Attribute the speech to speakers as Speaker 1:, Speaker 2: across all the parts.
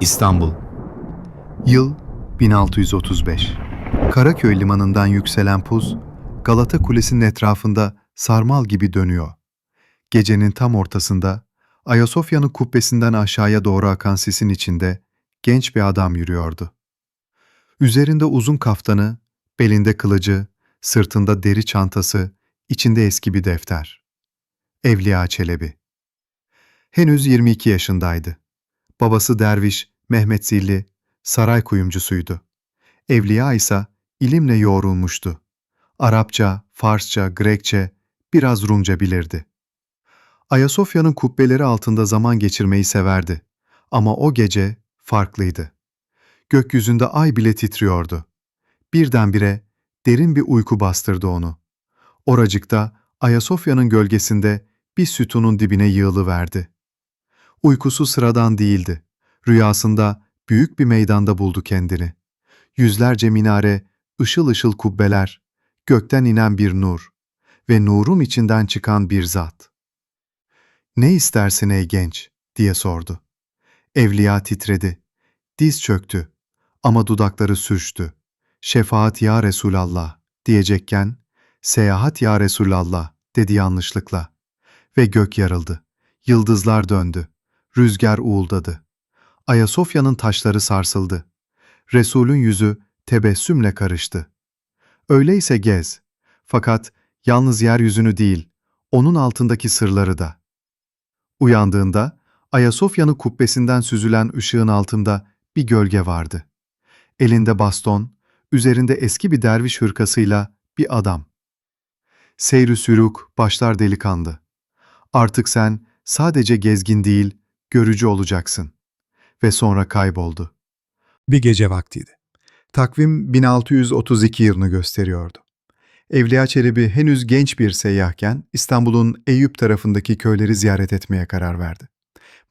Speaker 1: İstanbul.
Speaker 2: Yıl 1635. Karaköy limanından yükselen puz, Galata Kulesi'nin etrafında sarmal gibi dönüyor. Gecenin tam ortasında, Ayasofya'nın kubbesinden aşağıya doğru akan sisin içinde genç bir adam yürüyordu. Üzerinde uzun kaftanı, belinde kılıcı, sırtında deri çantası, içinde eski bir defter. Evliya Çelebi. Henüz 22 yaşındaydı. Babası derviş Mehmet Zilli saray kuyumcusuydu. Evliya ise ilimle yoğrulmuştu. Arapça, Farsça, Grekçe, biraz Rumca bilirdi. Ayasofya'nın kubbeleri altında zaman geçirmeyi severdi. Ama o gece farklıydı. Gökyüzünde ay bile titriyordu. Birdenbire derin bir uyku bastırdı onu. Oracıkta Ayasofya'nın gölgesinde bir sütunun dibine yığılıverdi. Uykusu sıradan değildi. Rüyasında büyük bir meydanda buldu kendini. Yüzlerce minare, ışıl ışıl kubbeler, gökten inen bir nur ve nurun içinden çıkan bir zat. ''Ne istersin ey genç?'' diye sordu. Evliya titredi. Diz çöktü ama dudakları sürçtü. ''Şefaat ya Resulallah'' diyecekken ''Seyahat ya Resulallah'' dedi yanlışlıkla. Ve gök yarıldı. Yıldızlar döndü. Rüzgar uğuldadı. Ayasofya'nın taşları sarsıldı. Resul'ün yüzü tebessümle karıştı. Öyleyse gez. Fakat yalnız yeryüzünü değil, onun altındaki sırları da. Uyandığında Ayasofya'nın kubbesinden süzülen ışığın altında bir gölge vardı. Elinde baston, üzerinde eski bir derviş hırkasıyla bir adam. Seyri süruk, başlar delikanlı. Artık sen sadece gezgin değil, görücü olacaksın. Ve sonra kayboldu. Bir gece vaktiydi. Takvim 1632 yılını gösteriyordu. Evliya Çelebi henüz genç bir seyyahken İstanbul'un Eyüp tarafındaki köyleri ziyaret etmeye karar verdi.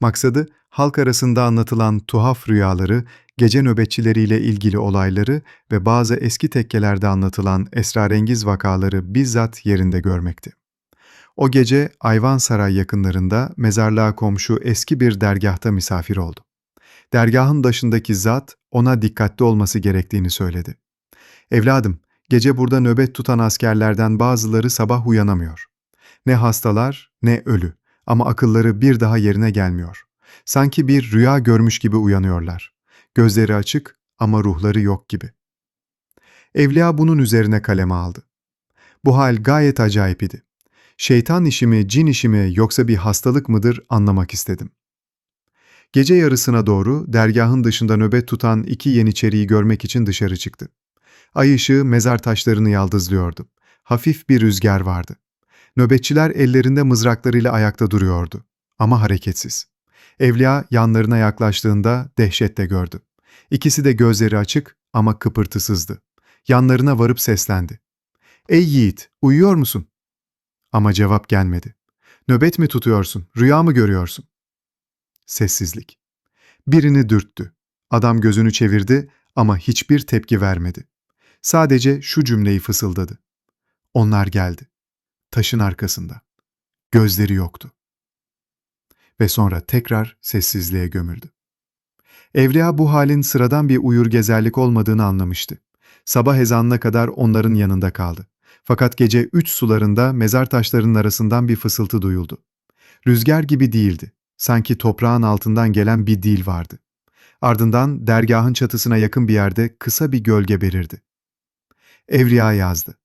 Speaker 2: Maksadı halk arasında anlatılan tuhaf rüyaları, gece nöbetçileriyle ilgili olayları ve bazı eski tekkelerde anlatılan esrarengiz vakaları bizzat yerinde görmekti. O gece Ayvansaray yakınlarında mezarlığa komşu eski bir dergahta misafir oldu. Dergahın başındaki zat ona dikkatli olması gerektiğini söyledi. Evladım, gece burada nöbet tutan askerlerden bazıları sabah uyanamıyor. Ne hastalar ne ölü ama akılları bir daha yerine gelmiyor. Sanki bir rüya görmüş gibi uyanıyorlar. Gözleri açık ama ruhları yok gibi. Evliya bunun üzerine kaleme aldı. Bu hal gayet acayip idi. Şeytan işi mi, cin işi mi yoksa bir hastalık mıdır anlamak istedim. Gece yarısına doğru dergahın dışında nöbet tutan iki yeniçeriyi görmek için dışarı çıktı. Ay ışığı mezar taşlarını yaldızlıyordu. Hafif bir rüzgar vardı. Nöbetçiler ellerinde mızraklarıyla ayakta duruyordu. Ama hareketsiz. Evliya yanlarına yaklaştığında dehşetle gördü. İkisi de gözleri açık ama kıpırtısızdı. Yanlarına varıp seslendi. ''Ey yiğit, uyuyor musun?'' Ama cevap gelmedi. ''Nöbet mi tutuyorsun, rüya mı görüyorsun?'' Sessizlik. Birini dürttü. Adam gözünü çevirdi ama hiçbir tepki vermedi. Sadece şu cümleyi fısıldadı. Onlar geldi. Taşın arkasında. Gözleri yoktu. Ve sonra tekrar sessizliğe gömüldü. Evliya bu halin sıradan bir uyur gezerlik olmadığını anlamıştı. Sabah ezanına kadar onların yanında kaldı. Fakat gece üç sularında mezar taşlarının arasından bir fısıltı duyuldu. Rüzgar gibi değildi. Sanki toprağın altından gelen bir dil vardı. Ardından dergahın çatısına yakın bir yerde kısa bir gölge belirdi. Evliya yazdı.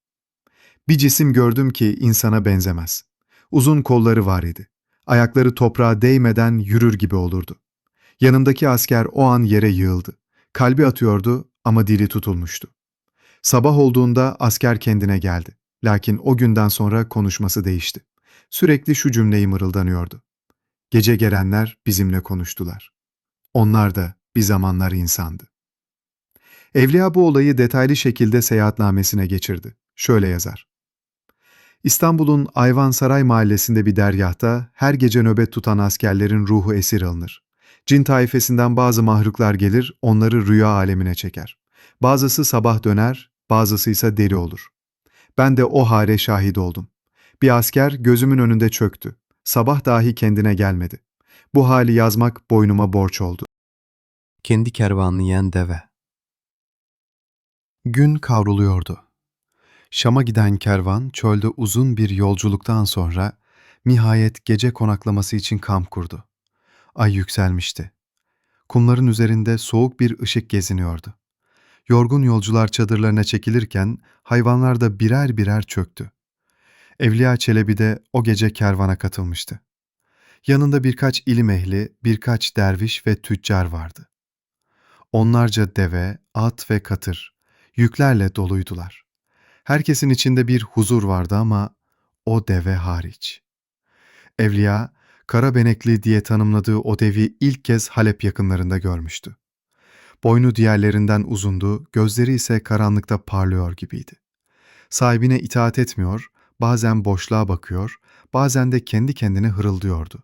Speaker 2: Bir cisim gördüm ki insana benzemez. Uzun kolları var idi. Ayakları toprağa değmeden yürür gibi olurdu. Yanımdaki asker o an yere yığıldı. Kalbi atıyordu ama dili tutulmuştu. Sabah olduğunda asker kendine geldi. Lakin o günden sonra konuşması değişti. Sürekli şu cümleyi mırıldanıyordu. Gece gelenler bizimle konuştular. Onlar da bir zamanlar insandı. Evliya bu olayı detaylı şekilde seyahatnamesine geçirdi. Şöyle yazar. İstanbul'un Ayvansaray mahallesinde bir dergahta her gece nöbet tutan askerlerin ruhu esir alınır. Cin taifesinden bazı mahluklar gelir, onları rüya alemine çeker. Bazısı sabah döner, bazısı ise deli olur. Ben de o hale şahit oldum. Bir asker gözümün önünde çöktü. Sabah dahi kendine gelmedi. Bu hali yazmak boynuma borç oldu.
Speaker 1: kendi kervanını yiyen deve.
Speaker 2: Gün kavruluyordu. Şam'a giden kervan çölde uzun bir yolculuktan sonra nihayet gece konaklaması için kamp kurdu. Ay yükselmişti. Kumların üzerinde soğuk bir ışık geziniyordu. Yorgun yolcular çadırlarına çekilirken hayvanlar da birer birer çöktü. Evliya Çelebi de o gece kervana katılmıştı. Yanında birkaç ilim ehli, birkaç derviş ve tüccar vardı. Onlarca deve, at ve katır, yüklerle doluydular. Herkesin içinde bir huzur vardı ama o deve hariç. Evliya, kara benekli diye tanımladığı o devi ilk kez Halep yakınlarında görmüştü. Boynu diğerlerinden uzundu, gözleri ise karanlıkta parlıyor gibiydi. Sahibine itaat etmiyor, bazen boşluğa bakıyor, bazen de kendi kendine hırıldıyordu.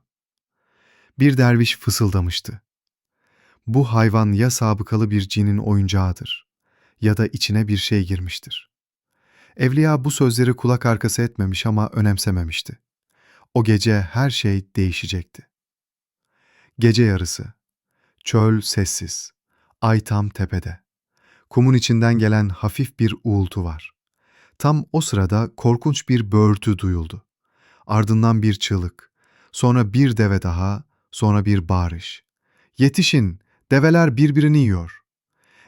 Speaker 2: Bir derviş fısıldamıştı. Bu hayvan ya sabıkalı bir cinin oyuncağıdır ya da içine bir şey girmiştir. Evliya bu sözleri kulak arkası etmemiş ama önemsememişti. O gece her şey değişecekti. Gece yarısı. Çöl sessiz. Ay tam tepede. Kumun içinden gelen hafif bir uğultu var. Tam o sırada korkunç bir böğürtü duyuldu. Ardından bir çığlık. Sonra bir deve daha, sonra bir bağırış. Yetişin, develer birbirini yiyor.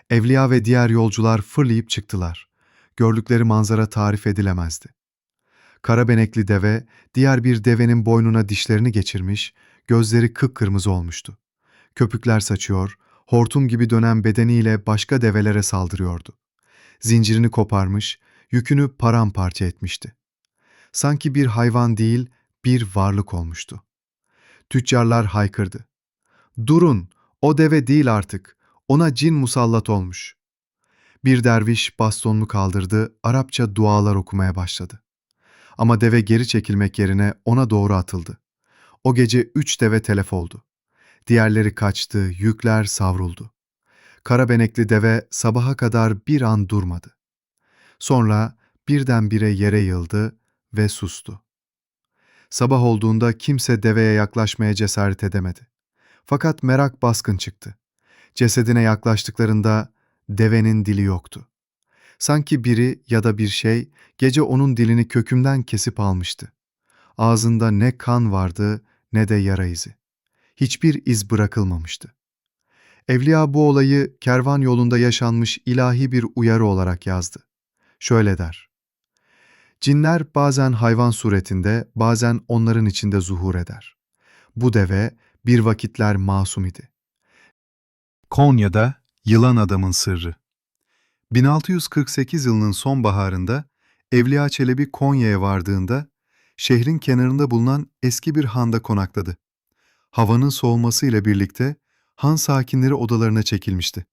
Speaker 2: Evliya ve diğer yolcular fırlayıp çıktılar. Gördükleri manzara tarif edilemezdi. Kara benekli deve, diğer bir devenin boynuna dişlerini geçirmiş, gözleri kıpkırmızı olmuştu. Köpükler saçıyor, hortum gibi dönen bedeniyle başka develere saldırıyordu. Zincirini koparmış, yükünü paramparça etmişti. Sanki bir hayvan değil, bir varlık olmuştu. Tüccarlar haykırdı. Durun, o deve değil artık, ona cin musallat olmuş. Bir derviş bastonunu kaldırdı, Arapça dualar okumaya başladı. Ama deve geri çekilmek yerine ona doğru atıldı. O gece üç deve telef oldu. Diğerleri kaçtı, yükler savruldu. Kara benekli deve sabaha kadar bir an durmadı. Sonra birdenbire yere yıldı ve sustu. Sabah olduğunda kimse deveye yaklaşmaya cesaret edemedi. Fakat merak baskın çıktı. Cesedine yaklaştıklarında devenin dili yoktu. Sanki biri ya da bir şey gece onun dilini kökümden kesip almıştı. Ağzında ne kan vardı ne de yara izi. Hiçbir iz bırakılmamıştı. Evliya bu olayı kervan yolunda yaşanmış ilahi bir uyarı olarak yazdı. Şöyle der. Cinler bazen hayvan suretinde, bazen onların içinde zuhur eder. Bu deve bir vakitler masum idi. Konya'da Yılan Adamın Sırrı 1648 yılının sonbaharında Evliya Çelebi Konya'ya vardığında şehrin kenarında bulunan eski bir handa konakladı. Havanın soğumasıyla birlikte han sakinleri odalarına çekilmişti.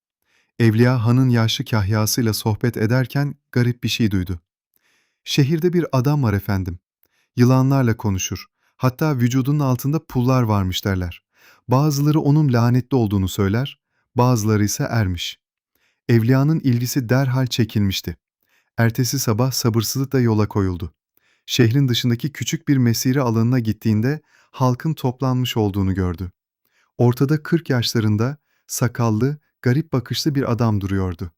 Speaker 2: Evliya hanın yaşlı kahyasıyla sohbet ederken garip bir şey duydu. Şehirde bir adam var efendim. Yılanlarla konuşur. Hatta vücudunun altında pullar varmış derler. Bazıları onun lanetli olduğunu söyler, bazıları ise ermiş. Evliyanın ilgisi derhal çekilmişti. Ertesi sabah sabırsızlıkla yola koyuldu. Şehrin dışındaki küçük bir mesire alanına gittiğinde halkın toplanmış olduğunu gördü. Ortada 40 yaşlarında, sakallı, garip bakışlı bir adam duruyordu.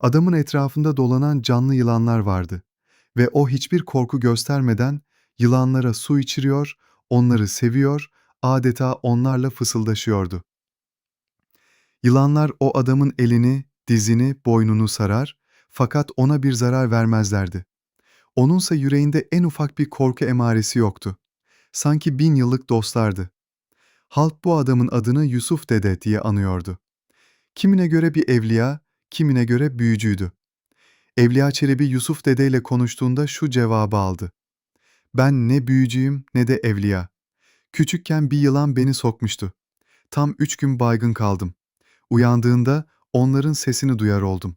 Speaker 2: Adamın etrafında dolanan canlı yılanlar vardı ve o hiçbir korku göstermeden yılanlara su içiriyor, onları seviyor, adeta onlarla fısıldaşıyordu. Yılanlar o adamın elini, dizini, boynunu sarar fakat ona bir zarar vermezlerdi. Onunsa yüreğinde en ufak bir korku emaresi yoktu. Sanki bin yıllık dostlardı. Halk bu adamın adını Yusuf Dede diye anıyordu. Kimine göre bir evliya, kimine göre büyücüydü. Evliya Çelebi Yusuf Dede ile konuştuğunda şu cevabı aldı. Ben ne büyücüyüm ne de evliya. Küçükken bir yılan beni sokmuştu. Tam üç gün baygın kaldım. Uyandığında onların sesini duyar oldum.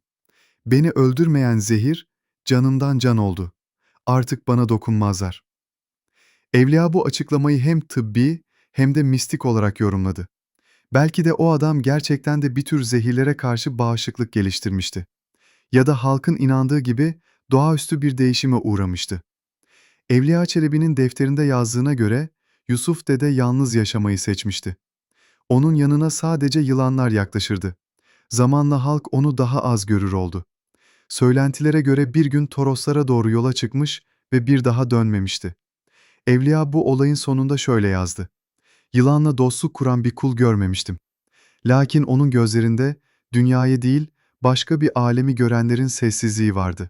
Speaker 2: Beni öldürmeyen zehir canımdan can oldu. Artık bana dokunmazlar. Evliya bu açıklamayı hem tıbbi hem de mistik olarak yorumladı. Belki de o adam gerçekten de bir tür zehirlere karşı bağışıklık geliştirmişti. Ya da halkın inandığı gibi doğaüstü bir değişime uğramıştı. Evliya Çelebi'nin defterinde yazdığına göre Yusuf Dede yalnız yaşamayı seçmişti.
Speaker 3: Onun yanına sadece yılanlar yaklaşırdı. Zamanla halk onu daha az görür oldu. Söylentilere göre bir gün Toroslara doğru yola çıkmış ve bir daha dönmemişti. Evliya bu olayın sonunda şöyle yazdı. Yılanla dostluk kuran bir kul görmemiştim. Lakin onun gözlerinde dünyayı değil, başka bir alemi görenlerin sessizliği vardı.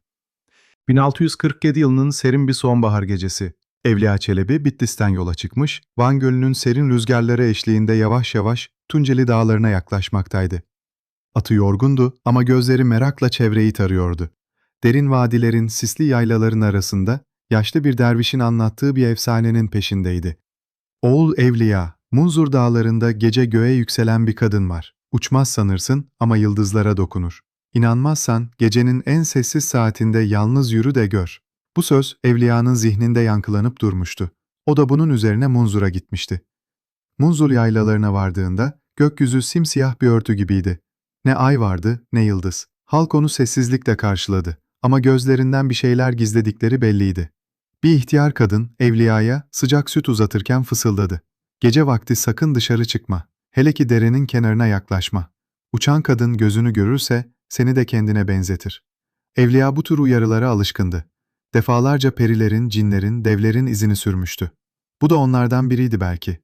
Speaker 2: 1647 yılının serin bir sonbahar gecesi. Evliya Çelebi Bitlis'ten yola çıkmış, Van Gölü'nün serin rüzgarları eşliğinde yavaş yavaş Tunceli Dağları'na yaklaşmaktaydı. Atı yorgundu ama gözleri merakla çevreyi tarıyordu. Derin vadilerin, sisli yaylaların arasında yaşlı bir dervişin anlattığı bir efsanenin peşindeydi. Oğul Evliya, Munzur Dağları'nda gece göğe yükselen bir kadın var. Uçmaz sanırsın ama yıldızlara dokunur. İnanmazsan gecenin en sessiz saatinde yalnız yürü de gör. Bu söz Evliya'nın zihninde yankılanıp durmuştu. O da bunun üzerine Munzur'a gitmişti. Munzur yaylalarına vardığında gökyüzü simsiyah bir örtü gibiydi. Ne ay vardı ne yıldız. Halk onu sessizlikle karşıladı ama gözlerinden bir şeyler gizledikleri belliydi. Bir ihtiyar kadın Evliya'ya sıcak süt uzatırken fısıldadı. Gece vakti sakın dışarı çıkma. Hele ki derenin kenarına yaklaşma. Uçan kadın gözünü görürse seni de kendine benzetir. Evliya bu tür uyarılara alışkındı. Defalarca perilerin, cinlerin, devlerin izini sürmüştü. Bu da onlardan biriydi belki.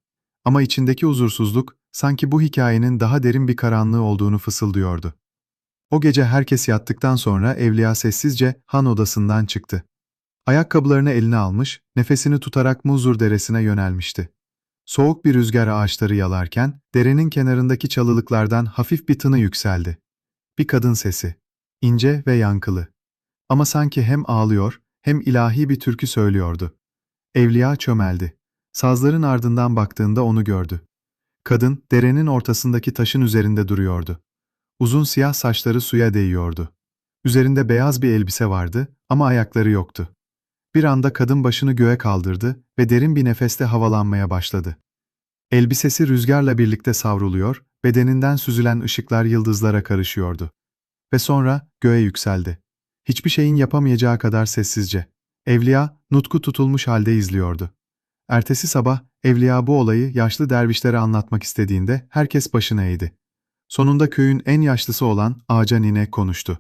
Speaker 2: Ama içindeki huzursuzluk sanki bu hikayenin daha derin bir karanlığı olduğunu fısıldıyordu. O gece herkes yattıktan sonra Evliya sessizce han odasından çıktı. Ayakkabılarını eline almış, nefesini tutarak Muzur Deresi'ne yönelmişti. Soğuk bir rüzgar ağaçları yalarken, derenin kenarındaki çalılıklardan hafif bir tını yükseldi. Bir kadın sesi. ince ve yankılı. Ama sanki hem ağlıyor, hem ilahi bir türkü söylüyordu. Evliya çömeldi. Sazların ardından baktığında onu gördü. Kadın, derenin ortasındaki taşın üzerinde duruyordu. Uzun siyah saçları suya değiyordu. Üzerinde beyaz bir elbise vardı ama ayakları yoktu. Bir anda kadın başını göğe kaldırdı ve derin bir nefeste havalanmaya başladı. Elbisesi rüzgarla birlikte savruluyor, bedeninden süzülen ışıklar yıldızlara karışıyordu. Ve sonra göğe yükseldi. Hiçbir şeyin yapamayacağı kadar sessizce. Evliya, nutku tutulmuş halde izliyordu. Ertesi sabah, Evliya bu olayı yaşlı dervişlere anlatmak istediğinde herkes başını eğdi. Sonunda köyün en yaşlısı olan Ağca Nine konuştu.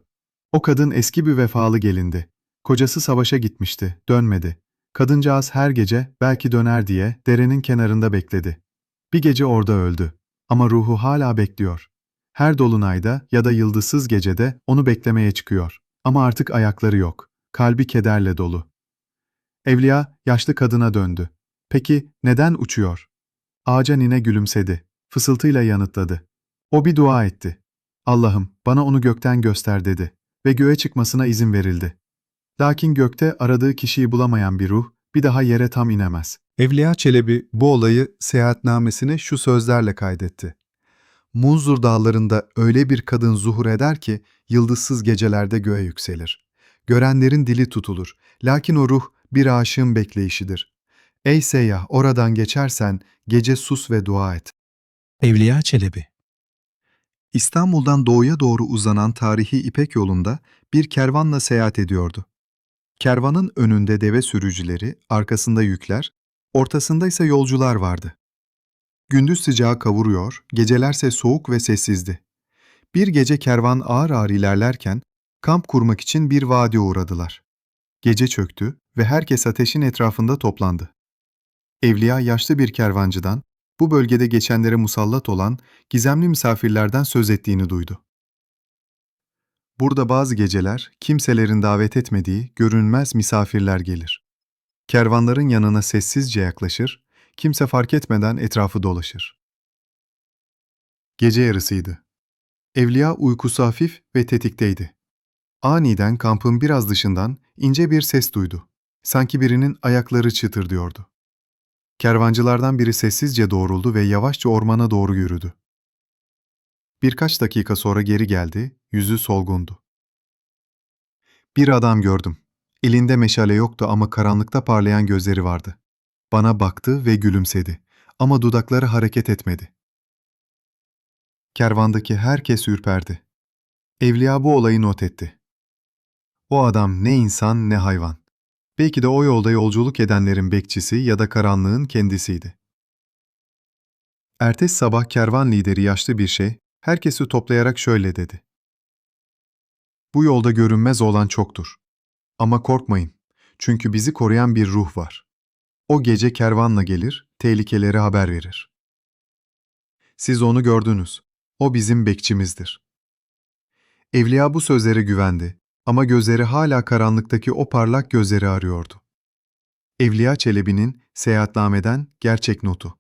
Speaker 2: O kadın eski bir vefalı gelindi. Kocası savaşa gitmişti, dönmedi. Kadıncağız her gece belki döner diye derenin kenarında bekledi. Bir gece orada öldü. Ama ruhu hala bekliyor. Her dolunayda ya da yıldızsız gecede onu beklemeye çıkıyor. Ama artık ayakları yok. Kalbi kederle dolu. Evliya yaşlı kadına döndü. Peki neden uçuyor? Ağaca nine gülümsedi. Fısıltıyla yanıtladı. O bir dua etti. Allah'ım bana onu gökten göster dedi. Ve göğe çıkmasına izin verildi. Lakin gökte aradığı kişiyi bulamayan bir ruh bir daha yere tam inemez.
Speaker 4: Evliya Çelebi bu olayı seyahatnamesine şu sözlerle kaydetti. Munzur dağlarında öyle bir kadın zuhur eder ki yıldızsız gecelerde göğe yükselir. Görenlerin dili tutulur. Lakin o ruh bir aşığın bekleyişidir. Ey seyyah oradan geçersen gece sus ve dua et.
Speaker 1: Evliya Çelebi
Speaker 4: İstanbul'dan doğuya doğru uzanan tarihi İpek yolunda bir kervanla seyahat ediyordu. Kervanın önünde deve sürücüleri, arkasında yükler, ortasında ise yolcular vardı. Gündüz sıcağı kavuruyor, gecelerse soğuk ve sessizdi. Bir gece kervan ağır ağır ilerlerken kamp kurmak için bir vadiye uğradılar. Gece çöktü ve herkes ateşin etrafında toplandı. Evliya yaşlı bir kervancıdan, bu bölgede geçenlere musallat olan gizemli misafirlerden söz ettiğini duydu. Burada bazı geceler kimselerin davet etmediği görünmez misafirler gelir. Kervanların yanına sessizce yaklaşır, kimse fark etmeden etrafı dolaşır. Gece yarısıydı. Evliya uykusu hafif ve tetikteydi. Aniden kampın biraz dışından ince bir ses duydu. Sanki birinin ayakları çıtırdıyordu. Kervancılardan biri sessizce doğruldu ve yavaşça ormana doğru yürüdü. Birkaç dakika sonra geri geldi, yüzü solgundu. Bir adam gördüm. Elinde meşale yoktu ama karanlıkta parlayan gözleri vardı. Bana baktı ve gülümsedi ama dudakları hareket etmedi. Kervandaki herkes ürperdi. Evliya bu olayı not etti. O adam ne insan ne hayvan. Belki de o yolda yolculuk edenlerin bekçisi ya da karanlığın kendisiydi.
Speaker 5: Ertesi sabah kervan lideri yaşlı bir şey, herkesi toplayarak şöyle dedi. Bu yolda görünmez olan çoktur. Ama korkmayın, çünkü bizi koruyan bir ruh var. O gece kervanla gelir, tehlikeleri haber verir. Siz onu gördünüz. O bizim bekçimizdir. Evliya bu sözlere güvendi ama gözleri hala karanlıktaki o parlak gözleri arıyordu. Evliya Çelebi'nin seyahatnameden gerçek notu.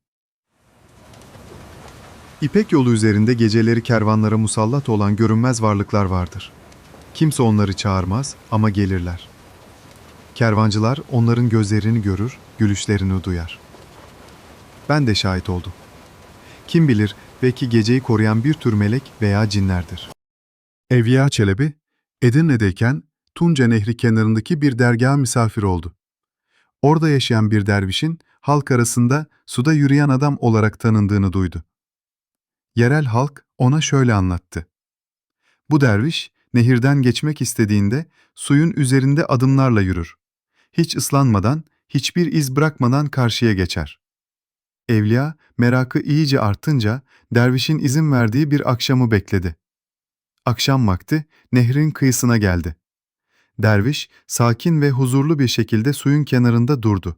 Speaker 5: İpek yolu üzerinde geceleri kervanlara musallat olan görünmez varlıklar vardır. Kimse onları çağırmaz ama gelirler. Kervancılar onların gözlerini görür, gülüşlerini duyar. Ben de şahit oldum. Kim bilir belki geceyi koruyan bir tür melek veya cinlerdir.
Speaker 2: Evliya Çelebi, Edirne'deyken Tunca Nehri kenarındaki bir dergaha misafir oldu. Orada yaşayan bir dervişin halk arasında suda yürüyen adam olarak tanındığını duydu. Yerel halk ona şöyle anlattı. Bu derviş nehirden geçmek istediğinde suyun üzerinde adımlarla yürür. Hiç ıslanmadan, hiçbir iz bırakmadan karşıya geçer. Evliya merakı iyice artınca dervişin izin verdiği bir akşamı bekledi. Akşam vakti nehrin kıyısına geldi. Derviş sakin ve huzurlu bir şekilde suyun kenarında durdu.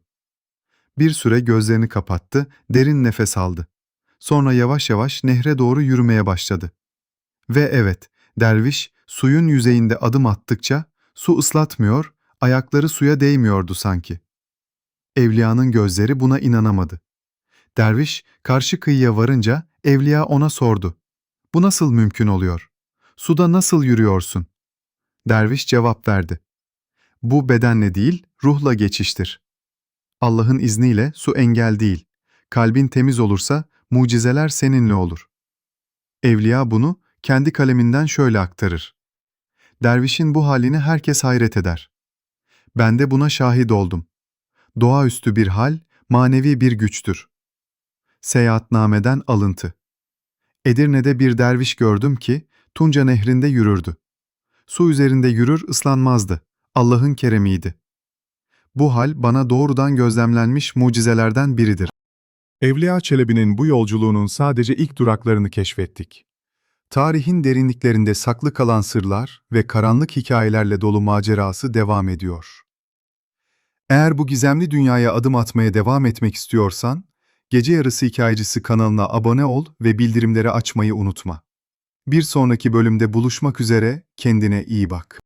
Speaker 2: Bir süre gözlerini kapattı, derin nefes aldı. Sonra yavaş yavaş nehre doğru yürümeye başladı. Ve evet, derviş suyun yüzeyinde adım attıkça su ıslatmıyor, ayakları suya değmiyordu sanki. Evliyanın gözleri buna inanamadı. Derviş karşı kıyıya varınca evliya ona sordu. Bu nasıl mümkün oluyor? Suda nasıl yürüyorsun? Derviş cevap verdi. Bu bedenle değil, ruhla geçiştir. Allah'ın izniyle su engel değil. Kalbin temiz olursa mucizeler seninle olur. Evliya bunu kendi kaleminden şöyle aktarır. Dervişin bu halini herkes hayret eder. Ben de buna şahit oldum. Doğaüstü bir hal, manevi bir güçtür. Seyahatnameden alıntı. Edirne'de bir derviş gördüm ki Tunca nehrinde yürürdü. Su üzerinde yürür ıslanmazdı. Allah'ın keremiydi. Bu hal bana doğrudan gözlemlenmiş mucizelerden biridir. Evliya Çelebi'nin bu yolculuğunun sadece ilk duraklarını keşfettik. Tarihin derinliklerinde saklı kalan sırlar ve karanlık hikayelerle dolu macerası devam ediyor.
Speaker 5: Eğer bu gizemli dünyaya adım atmaya devam etmek istiyorsan, Gece Yarısı Hikayecisi kanalına abone ol ve bildirimleri açmayı unutma. Bir sonraki bölümde buluşmak üzere, kendine iyi bak.